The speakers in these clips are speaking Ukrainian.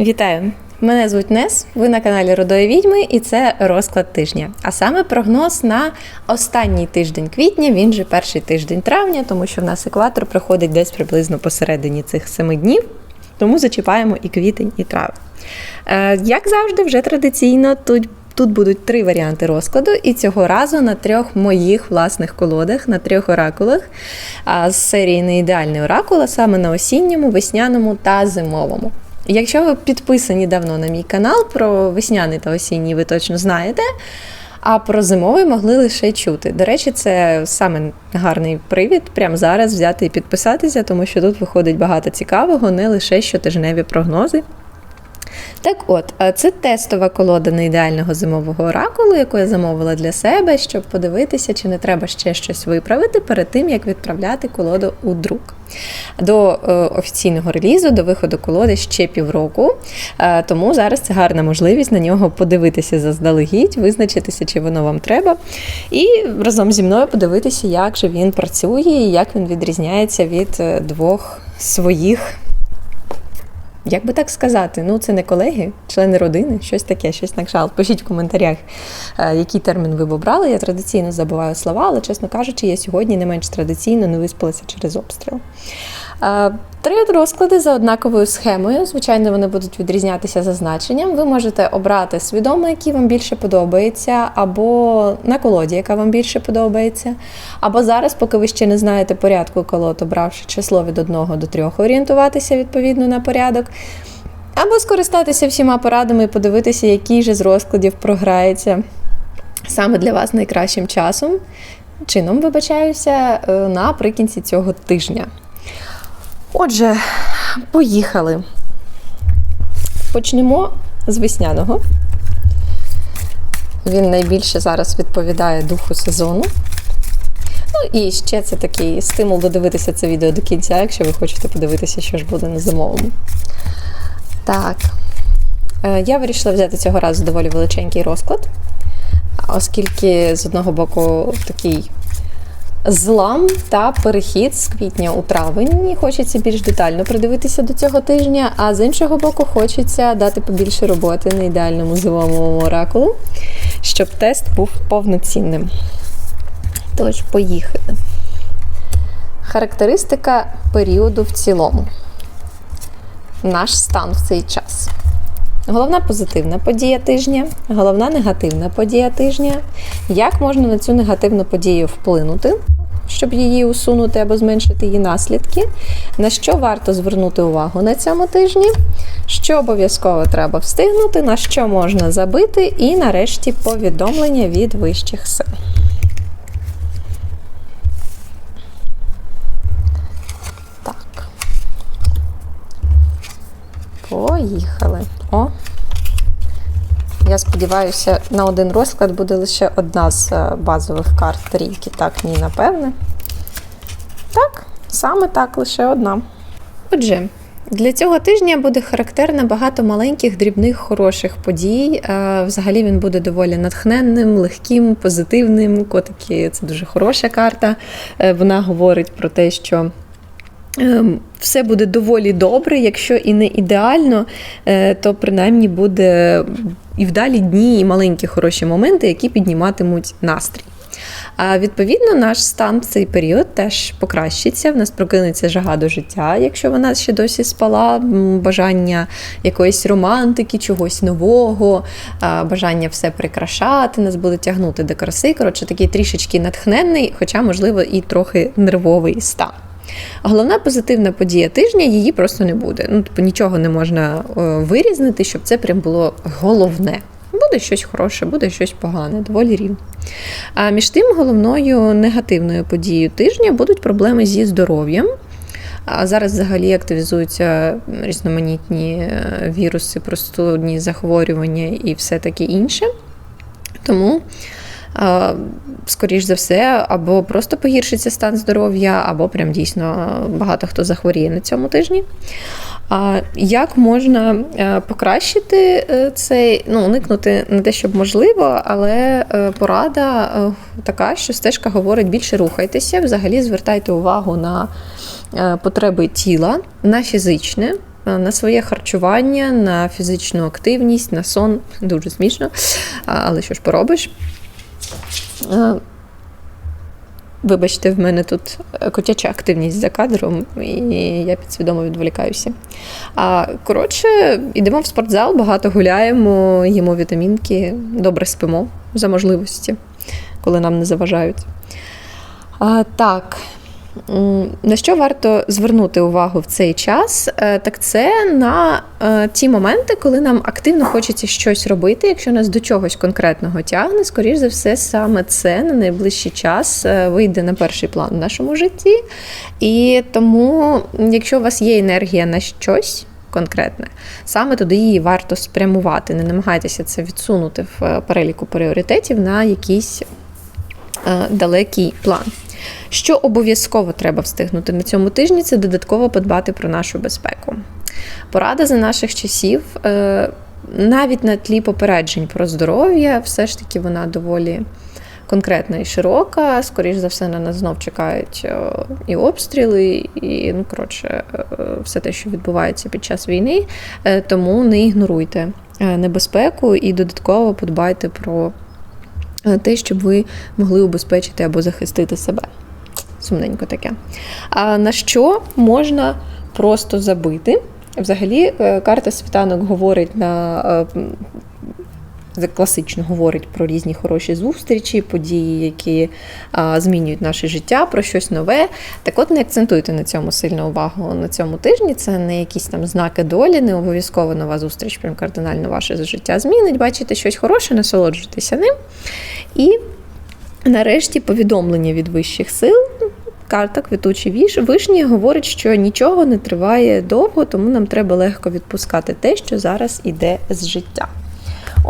Вітаю! Мене звуть Нес, ви на каналі Родої Відьми, і це розклад тижня. А саме прогноз на останній тиждень квітня, він же перший тиждень травня, тому що в нас екватор проходить десь приблизно посередині цих семи днів. Тому зачіпаємо і квітень, і травень. Е, як завжди, вже традиційно тут. Тут будуть три варіанти розкладу, і цього разу на трьох моїх власних колодах, на трьох оракулах з серії неідеальний оракул, а саме на осінньому, весняному та зимовому. Якщо ви підписані давно на мій канал, про весняний та осінній ви точно знаєте. А про зимовий могли лише чути. До речі, це саме гарний привід прямо зараз взяти і підписатися, тому що тут виходить багато цікавого, не лише щотижневі прогнози. Так от, це тестова колода неідеального зимового оракулу, яку я замовила для себе, щоб подивитися, чи не треба ще щось виправити перед тим, як відправляти колоду у друк. До е, офіційного релізу, до виходу колоди ще півроку. Е, тому зараз це гарна можливість на нього подивитися заздалегідь, визначитися, чи воно вам треба. І разом зі мною подивитися, як же він працює і як він відрізняється від е, двох своїх. Як би так сказати, ну це не колеги, члени родини, щось таке, щось на кшалт. Пишіть в коментарях, е, який термін ви б обрали. Я традиційно забуваю слова, але, чесно кажучи, я сьогодні не менш традиційно не виспалася через обстріл. Е, Три розклади за однаковою схемою. Звичайно, вони будуть відрізнятися за значенням. Ви можете обрати свідомо, який вам більше подобається, або на колоді, яка вам більше подобається. Або зараз, поки ви ще не знаєте порядку колод, обравши число від 1 до 3, орієнтуватися відповідно на порядок. Або скористатися всіма порадами і подивитися, який же з розкладів програється саме для вас найкращим часом. Чином, вибачаюся, е, наприкінці цього тижня. Отже, поїхали. Почнемо з весняного. Він найбільше зараз відповідає духу сезону. Ну і ще це такий стимул додивитися це відео до кінця, якщо ви хочете подивитися, що ж буде на зимовому. Так. Е, Я вирішила взяти цього разу доволі величенький розклад, оскільки з одного боку такий злам та перехід з квітня у травень. Хочеться більш детально придивитися до цього тижня, а з іншого боку, хочеться дати побільше роботи на ідеальному зимовому оракулу, щоб тест був повноцінним. Тож, поїхали. Характеристика періоду в цілому. Наш стан в цей час. Головна позитивна подія тижня, головна негативна подія тижня. Як можна на цю негативну подію вплинути, щоб її усунути або зменшити її наслідки? На що варто звернути увагу на цьому тижні? Що обов'язково треба встигнути, на що можна забити, і нарешті повідомлення від вищих сил. Поїхали. О. Я сподіваюся, на один розклад буде лише одна з е, базових карт трійки. Так, ні, напевне. Так, саме так, лише одна. Отже, для цього тижня буде характерно багато маленьких, дрібних, хороших подій. Е, Взагалі він буде доволі натхненним, легким, позитивним. Котики це дуже хороша карта. Е, Вона говорить про те, що. Ем, Все буде доволі добре, якщо і не ідеально, е, то принаймні буде і вдалі дні, і маленькі хороші моменти, які підніматимуть настрій. А відповідно, наш стан в цей період теж покращиться. В нас прокинеться жага до життя, якщо вона ще досі спала, бажання якоїсь романтики, чогось нового, бажання все прикрашати, нас буде тягнути до краси. Коротше, такий трішечки натхненний, хоча, можливо, і трохи нервовий стан. Головна позитивна подія тижня її просто не буде. Ну, типу, нічого не можна е, вирізнити, щоб це прям було головне. Буде щось хороше, буде щось погане, доволі рівно. А між тим, головною негативною подією тижня будуть проблеми зі здоров'ям. А зараз взагалі активізуються різноманітні е, віруси, простудні захворювання і все таке інше. Тому скоріш за все, або просто погіршиться стан здоров'я, або прям дійсно багато хто захворіє на цьому тижні. А як можна е, покращити е, цей, ну, уникнути не те, щоб можливо, але е, порада така, що стежка говорить більше рухайтеся, взагалі звертайте увагу на потреби тіла, на фізичне. на своє харчування, на фізичну активність, на сон. Дуже смішно, але що ж поробиш? Е, Вибачте, в мене тут котяча активність за кадром, і я підсвідомо відволікаюся. А коротше, йдемо в спортзал, багато гуляємо, їмо вітамінки, добре спимо за можливості, коли нам не заважають. А, так. На що варто звернути увагу в цей час? Е, Так це на е, ті моменти, коли нам активно хочеться щось робити, якщо нас до чогось конкретного тягне, скоріш за все, саме це на найближчий час е, вийде на перший план в нашому житті. І тому, якщо у вас є енергія на щось. Конкретне, саме туди її варто спрямувати. Не намагайтеся це відсунути в переліку пріоритетів на якийсь е, далекий план. Що обов'язково треба встигнути на цьому тижні, це додатково подбати про нашу безпеку. Порада за наших часів, е, навіть на тлі попереджень про здоров'я, все ж таки вона доволі конкретна і широка. Скоріш за все, на нас знов чекають е, і обстріли, і ну, коротше, е, все те, що відбувається під час війни. Тому не ігноруйте небезпеку і додатково подбайте про те, щоб ви могли убезпечити або захистити себе. Сумненько таке. А на що можна просто забити? Взагалі, е, карта світанок говорить на е, класично говорить про різні хороші зустрічі, події, які а, змінюють наше життя, про щось нове. Так от не акцентуйте на цьому сильно увагу на цьому тижні. Це не якісь там знаки долі, не обов'язково нова зустріч прям кардинально ваше життя змінить. Бачите щось хороше, насолоджуйтеся ним. І нарешті повідомлення від вищих сил. Карта квітучі вишні говорить, що нічого не триває довго, тому нам треба легко відпускати те, що зараз іде з життя.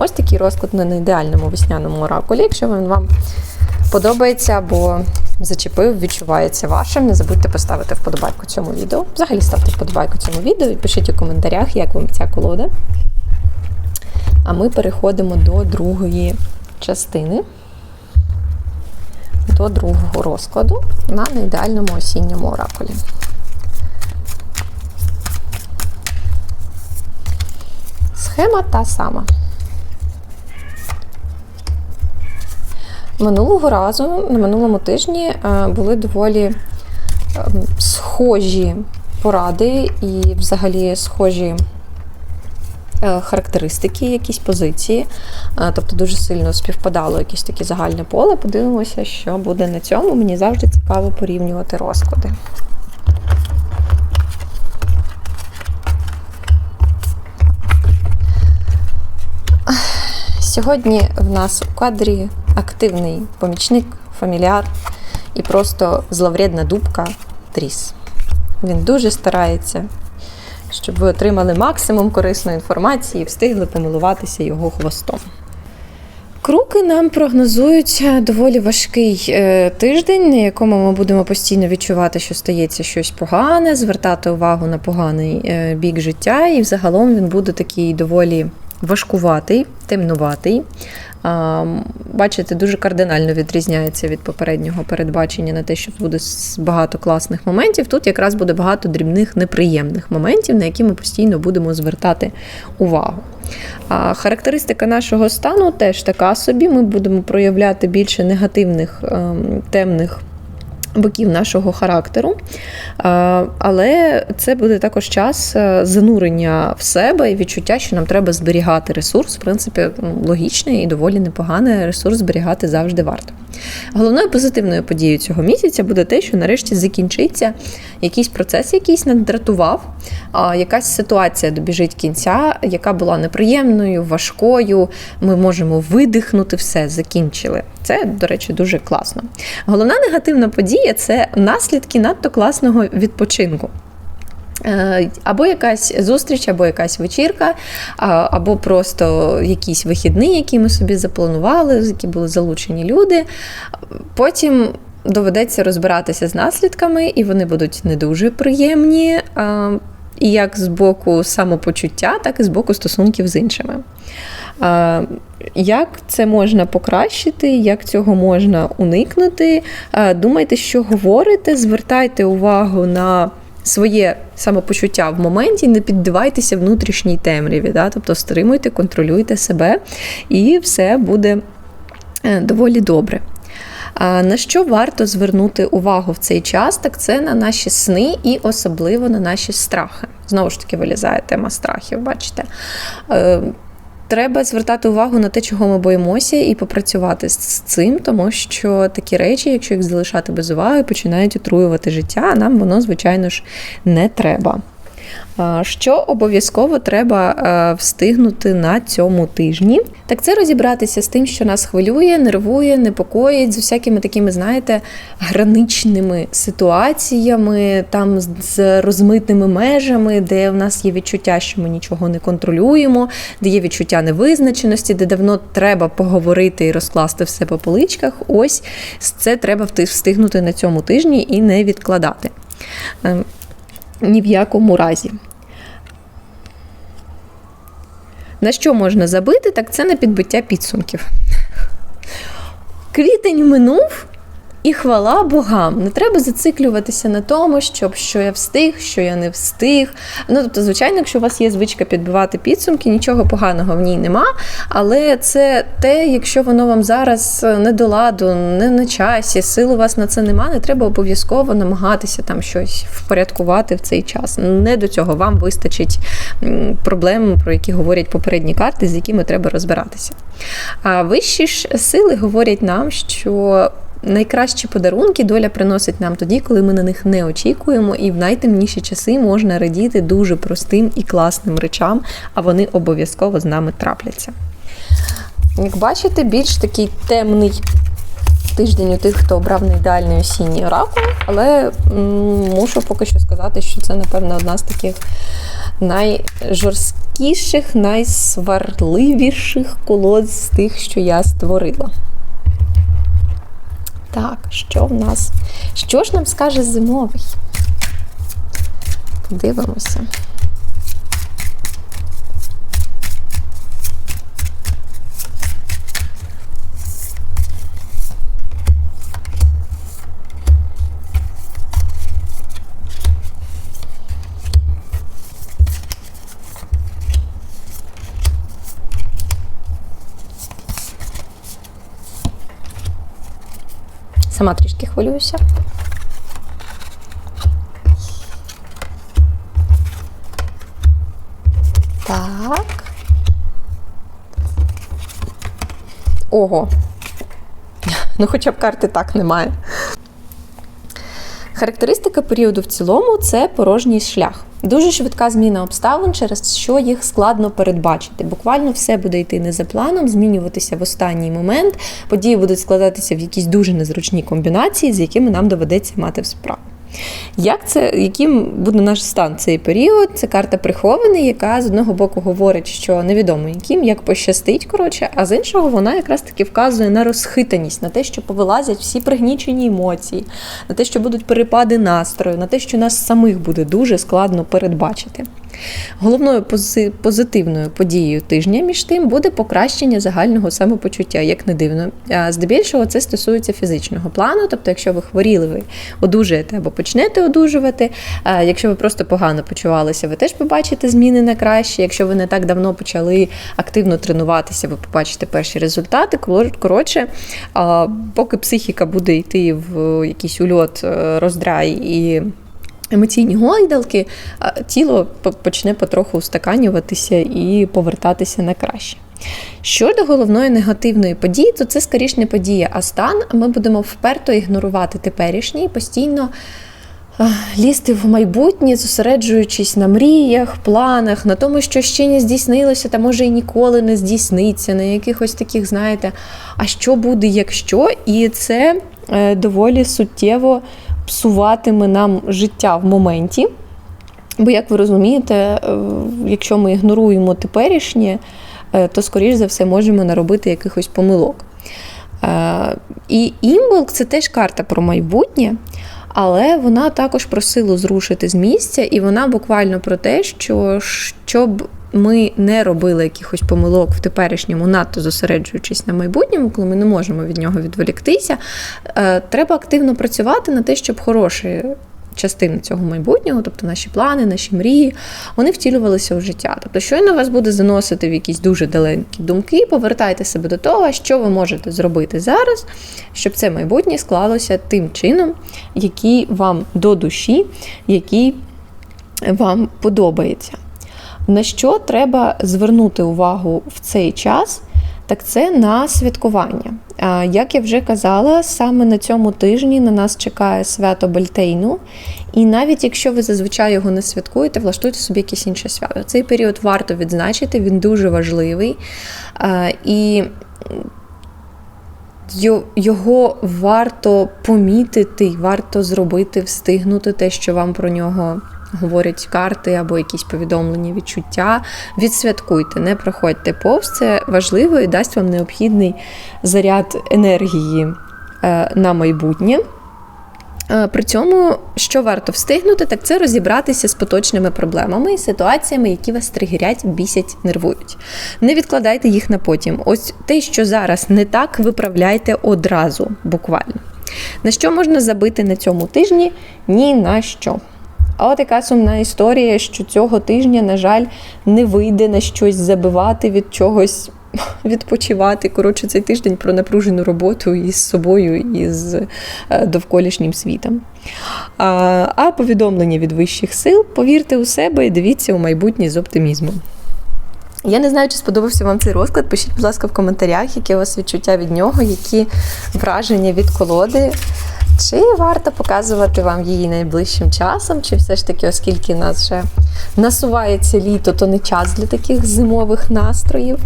Ось такий розклад на ідеальному весняному оракулі. Якщо він вам подобається або зачепив, відчувається вашим, не забудьте поставити вподобайку цьому відео. Взагалі ставте вподобайку цьому відео і пишіть у коментарях, як вам ця колода. А ми переходимо до другої частини до другого розкладу на неідеальному осінньому оракулі. Схема та сама. Минулого разу, на минулому тижні, е, були доволі ем, схожі поради і взагалі схожі е, характеристики, якісь позиції. Е, Тобто дуже сильно співпадало якесь таке загальне поле. Подивимося, що буде на цьому. Мені завжди цікаво порівнювати розклади. Сьогодні в нас у кадрі активний помічник, фамільяр і просто зловредна дубка Тріс. Він дуже старається, щоб ви отримали максимум корисної інформації і встигли помилуватися його хвостом. Круки нам прогнозують доволі важкий е, тиждень, на якому ми будемо постійно відчувати, що стається щось погане, звертати увагу на поганий е, бік життя, і взагалом він буде такий доволі важкуватий, темнуватий. Бачите, дуже кардинально відрізняється від попереднього передбачення на те, що буде багато класних моментів. Тут якраз буде багато дрібних неприємних моментів, на які ми постійно будемо звертати увагу. А характеристика нашого стану теж така собі. Ми будемо проявляти більше негативних ем, темних. Боків нашого характеру, але це буде також час е, занурення в себе і відчуття, що нам треба зберігати ресурс. В принципі, логічний і доволі непоганий ресурс зберігати завжди варто. Головною позитивною подією цього місяця буде те, що нарешті закінчиться якийсь процес, якийсь надратував, якась ситуація добіжить кінця, яка була неприємною, важкою. Ми можемо видихнути все, закінчили. Це, до речі, дуже класно. Головна негативна подія це наслідки надто класного відпочинку. Е, Або якась зустріч, або якась вечірка, або просто якісь вихідні, які ми собі запланували, з які були залучені люди. Потім доведеться розбиратися з наслідками, і вони будуть не дуже приємні. І як з боку самопочуття, так і з боку стосунків з іншими. Як це можна покращити, як цього можна уникнути? Думайте, що говорите, звертайте увагу на своє самопочуття в моменті, не піддавайтеся внутрішній темряві. Да? Тобто стримуйте, контролюйте себе, і все буде е, доволі добре. На що варто звернути увагу в цей час, так це на наші сни і особливо на наші страхи. Знову ж таки, вилізає тема страхів, бачите. Треба звертати увагу на те, чого ми боїмося, і попрацювати з цим, тому що такі речі, якщо їх залишати без уваги, починають отруювати життя, а нам воно, звичайно ж, не треба. Що обов'язково треба е, встигнути на цьому тижні? Так це розібратися з тим, що нас хвилює, нервує, непокоїть, з усякими такими, знаєте, граничними ситуаціями, там з розмитими межами, де в нас є відчуття, що ми нічого не контролюємо, де є відчуття невизначеності, де давно треба поговорити і розкласти все по поличках. Ось це треба встигнути на цьому тижні і не відкладати. Ні в якому разі. На що можна забити, так це на підбиття підсумків. Квітень минув, і хвала богам. Не треба зациклюватися на тому, щоб що я встиг, що я не встиг. Ну тобто, звичайно, якщо у вас є звичка підбивати підсумки, нічого поганого в ній нема. Але це те, якщо воно вам зараз не до ладу, не на часі, сил у вас на це нема, не треба обов'язково намагатися там щось впорядкувати в цей час. Не до цього вам вистачить проблем, про які говорять попередні карти, з якими треба розбиратися. А вищі ж сили говорять нам, що Найкращі подарунки доля приносить нам тоді, коли ми на них не очікуємо, і в найтемніші часи можна радіти дуже простим і класним речам, а вони обов'язково з нами трапляться. Як бачите, більш такий темний тиждень у тих, хто обрав не ідеальний осінній оракул, але мушу поки що сказати, що це, напевно, одна з таких найжорсткіших, найсварливіших колод з тих, що я створила. Так, що в нас? Що ж нам скаже зимовий? Подивимося. Сама трішки хвилююся. Так. Ого. Ну, хоча б карти так немає. Характеристика періоду в цілому це порожній шлях. Дуже швидка зміна обставин, через що їх складно передбачити. Буквально все буде йти не за планом, змінюватися в останній момент. Події будуть складатися в якісь дуже незручні комбінації, з якими нам доведеться мати справу. Як це, яким буде наш стан цей період? Це карта прихований, яка з одного боку говорить, що невідомо яким, як пощастить, коротше, а з іншого вона якраз таки вказує на розхитаність, на те, що повилазять всі пригнічені емоції, на те, що будуть перепади настрою, на те, що нас самих буде дуже складно передбачити. Головною позитивною подією тижня між тим буде покращення загального самопочуття, як не дивно. Здебільшого це стосується фізичного плану, тобто, якщо ви хворіли, ви одужаєте або почнете одужувати. Якщо ви просто погано почувалися, ви теж побачите зміни на краще. Якщо ви не так давно почали активно тренуватися, ви побачите перші результати. Коротше, поки психіка буде йти в якийсь ульот, е, роздрай і емоційні гойдалки, тіло почне потроху устаканюватися і повертатися на краще. Щодо головної негативної події, то це скоріш не подія, а стан. Ми будемо вперто ігнорувати теперішній, постійно лізти в майбутнє, зосереджуючись на мріях, планах, на тому, що ще не здійснилося, та може і ніколи не здійсниться, на якихось таких, знаєте, а що буде, якщо? І це е, доволі суттєво псуватиме нам життя в моменті. Бо, як ви розумієте, е, якщо ми ігноруємо теперішнє, е, то, скоріш за все, можемо наробити якихось помилок. І імболк це теж карта про майбутнє, але вона також просила зрушити з місця, і вона буквально про те, що щоб ми не робили якихось помилок в теперішньому, надто зосереджуючись на майбутньому, коли ми не можемо від нього відволіктися, е, треба активно працювати на те, щоб хороші частина цього майбутнього, тобто наші плани, наші мрії, вони втілювалися у життя. Тобто, щойно вас буде заносити в якісь дуже далекі думки, повертайте себе до того, що ви можете зробити зараз, щоб це майбутнє склалося тим чином, який вам до душі, який вам подобається. На що треба звернути увагу в цей час? Так це на святкування. Як я вже казала, саме на цьому тижні на нас чекає свято Бальтейну. І навіть якщо ви зазвичай його не святкуєте, влаштуйте собі якесь інше свято. Цей період варто відзначити, він дуже важливий. І його варто помітити, варто зробити, встигнути те, що вам про нього говорять карти або якісь повідомлені відчуття. Відсвяткуйте, не проходьте повз. Це важливо і дасть вам необхідний заряд енергії е, на майбутнє. Е, При цьому, що варто встигнути, так це розібратися з поточними проблемами і ситуаціями, які вас тригерять, бісять, нервують. Не відкладайте їх на потім. Ось те, що зараз не так, виправляйте одразу, буквально. На що можна забити на цьому тижні? Ні на що. А от яка сумна історія, що цього тижня, на жаль, не вийде на щось забивати від чогось. Відпочивати. Коротше, цей тиждень про напружену роботу із собою і з е, довколишнім світом. А, а повідомлення від вищих сил повірте у себе і дивіться у майбутнє з оптимізмом. Я не знаю, чи сподобався вам цей розклад. Пишіть, будь ласка, в коментарях, які у вас відчуття від нього, які враження від колоди. Чи варто показувати вам її найближчим часом, чи все ж таки, оскільки нас вже насувається літо, то не час для таких зимових настроїв.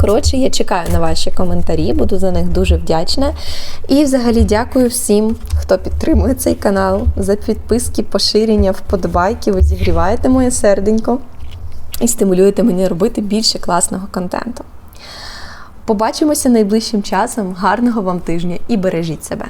Коротше, я чекаю на ваші коментарі, буду за них дуже вдячна. І взагалі дякую всім, хто підтримує цей канал, за підписки, поширення, вподобайки. Ви зігріваєте моє серденько і стимулюєте мене робити більше класного контенту. Побачимося найближчим часом. Гарного вам тижня і бережіть себе!